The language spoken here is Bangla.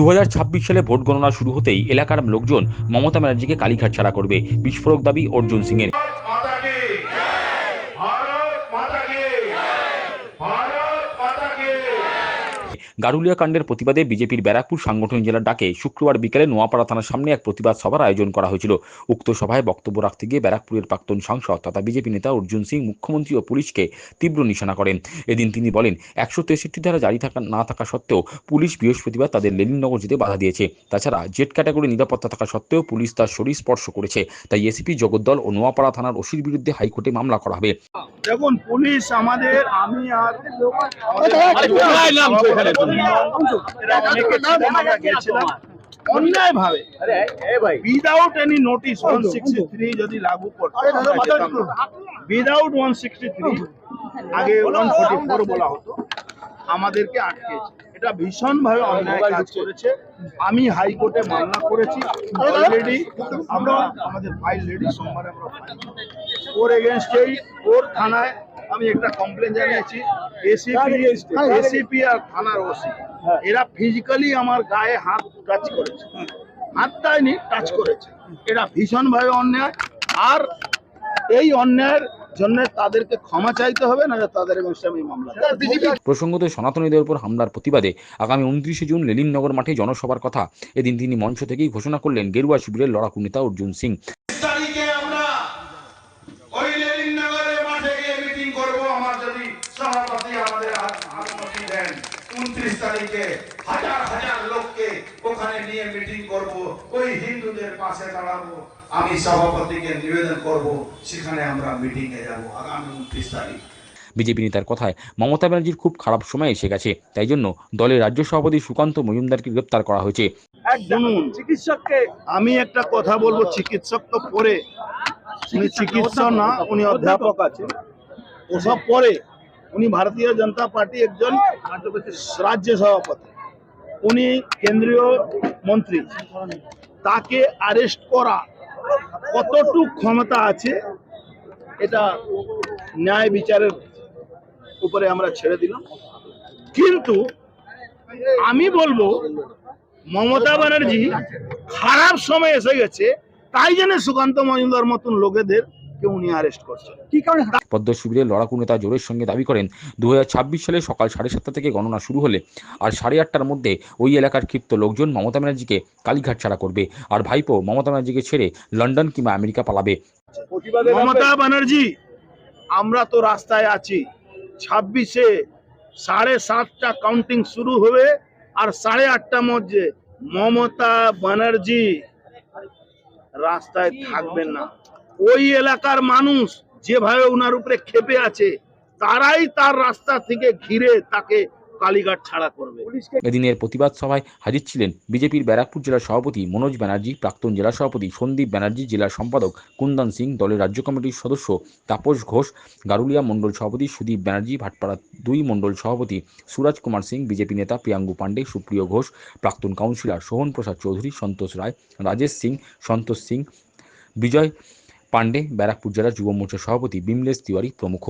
দু হাজার ছাব্বিশ সালে ভোট গণনা শুরু হতেই এলাকার লোকজন মমতা ব্যানার্জিকে কালীঘাট ছাড়া করবে। বিস্ফোরক দাবি অর্জুন সিং গারুলিয়া কাণ্ডের প্রতিবাদে বিজেপির ব্যারাকপুর সাংগঠনিক জেলার ডাকে শুক্রবার বিকেলে নোয়াপাড়া থানার সামনে এক প্রতিবাদ সভার আয়োজন করা হয়েছিল। উক্ত সভায় বক্তব্য রাখতে গিয়ে ব্যারাকপুরের প্রাক্তন সাংসদ তথা বিজেপি নেতা অর্জুন সিং মুখ্যমন্ত্রী ও পুলিশকে তীব্র নিশানা করেন। এদিন তিনি বলেন একশো তেষট্টি ধারা জারি থাকা না থাকা সত্ত্বেও পুলিশ বৃহস্পতিবার তাদের লেনিননগর যেতে বাধা দিয়েছে। তাছাড়া জেট ক্যাটাগরি নিরাপত্তা থাকা সত্ত্বেও পুলিশ তার শরীর স্পর্শ করেছে। তাই এসিপি জগদ্দল ও নোয়াপাড়া থানার ওসির বিরুদ্ধে হাইকোর্টে মামলা করা হবে। দেখুন পুলিশ আমাদের আমি আর এরা অনেকে আমরা গেছিলাম অন্যায় ভাবে without any notice one sixty three যদি লাগু করতো উইদাউট ওয়ান সিক্সটি থ্রি আগে ওয়ান ফোর্টি ফোর বলা হতো আমাদেরকে আটকেছে। এটা ভীষণ ভাবে অন্যায় কাজ করেছে। আমি হাইকোর্টে মামলা করেছি। অলরেডি আমরা আমাদের ফাইল রেডি সোমবারে আমরা ওর এগেনস্টেই ওর থানায় আমি একটা কমপ্লেন জানিয়েছি এসিপি এসিপি আর থানার ওসি এরা ফিজিক্যালি আমার গায়ে হাত টাচ করেছে। হাত দেয়নি টাচ করেছে। এটা ভীষণ ভাবে অন্যায়। আর এই অন্যায়ের জন্য তাদেরকে ক্ষমা চাইতে হবে না তাদের এগেনস্টে আমি মামলা। প্রসঙ্গত সনাতনীদের উপর হামলার প্রতিবাদে আগামী উনত্রিশে জুন লেলিননগর মাঠে জনসভার কথা। এদিন তিনি মঞ্চ থেকেই ঘোষণা করলেন গেরুয়া শিবিরের লড়াকু নেতা অর্জুন সিং তারিখে আমরা ওই লেনিন নগরের মাঠে গিয়ে মিটিং করব আমার যদি সভাপতি আমাদের অনুমতি দেন। উনত্রিশ তারিখে হাজার হাজার লোককে ওখানে নিয়ে মিটিং করব। ওই হিন্দুদের পাশে দাঁড়াবো। আমি সভাপতিকে নিবেদন করব সেখানে আমরা মিটিং এ যাব আগামী উনত্রিশ তারিখ। বিজেপি নেতার কথায় মমতা ব্যানার্জির খুব খারাপ সময় এসে গেছে। তাই জন্য দলের রাজ্য সভাপতি সুকান্ত মজুমদারকে গ্রেপ্তার করা হয়েছে। চিকিৎসককে আমি একটা কথা বলব চিকিৎসক তো পরে। উনি চিকিৎসক না উনি অধ্যাপক আছে। ওসব পরে। উনি ভারতীয় জনতা পার্টি একজন রাজ্য সভাপতি। উনি কেন্দ্রীয় মন্ত্রী। তাকে আরেস্ট করা কতটুক ক্ষমতা আছে, এটা ন্যায় বিচারের উপরে আমরা ছেড়ে দিলাম। কিন্তু আমি বলব, মমতা ব্যানার্জি খারাপ সময় এসে গেছে, তাই জন্য সুকান্ত মজুমদার মতন লোকেদের উনি অ্যারেস্ট করছেন কি কারণে পদ্ম শিবিরের লড়াকু নেতা জোরের সঙ্গে দাবি করেন দু সালে সকাল সাড়ে সাতটা থেকে গণনা শুরু হলে আর সাড়ে আটটার মধ্যে ওই এলাকার ক্ষিপ্ত লোকজন মমতা ব্যানার্জিকে কালীঘাট ছাড়া করবে আর ভাইপো মমতা ব্যানার্জিকে ছেড়ে লন্ডন কিংবা আমেরিকা পালাবে। মমতা ব্যানার্জি! আমরা তো রাস্তায় আছি। ছাব্বিশে সাড়ে সাতটা কাউন্টিং শুরু হবে আর সাড়ে আটটার মধ্যে মমতা ব্যানার্জি রাস্তায় থাকবেন না। ওই এলাকার মানুষ যেভাবে ওনার উপরে ক্ষেপে আছে তারাই তার রাস্তা থেকে ঘিরে তাকে কালীঘাট ছাড়া করবে। এদিনের প্রতিবাদ সভায় হাজির ছিলেন বিজেপির ব্যারাকপুর জেলা সভাপতি মনোজ ব্যানার্জি প্রাক্তন জেলা সভাপতি সন্দীপ ব্যানার্জি জেলা সম্পাদক কুন্দন সিং দলের রাজ্য কমিটির সদস্য তাপস ঘোষ গারুলিয়া মণ্ডল সভাপতি সুদীপ ব্যানার্জি ভাটপাড়া দুই মণ্ডল সভাপতি সুরাজ কুমার সিং বিজেপি নেতা প্রিয়াঙ্গু পাণ্ডে সুপ্রিয় ঘোষ প্রাক্তন কাউন্সিলর সোহন প্রসাদ চৌধুরী সন্তোষ রায় রাজেশ সিং সন্তোষ সিং বিজয় পাণ্ডে ব্যারাকপুর জেলা যুব মোর্চার সভাপতি বিমলেশ তিওয়ারি প্রমুখ।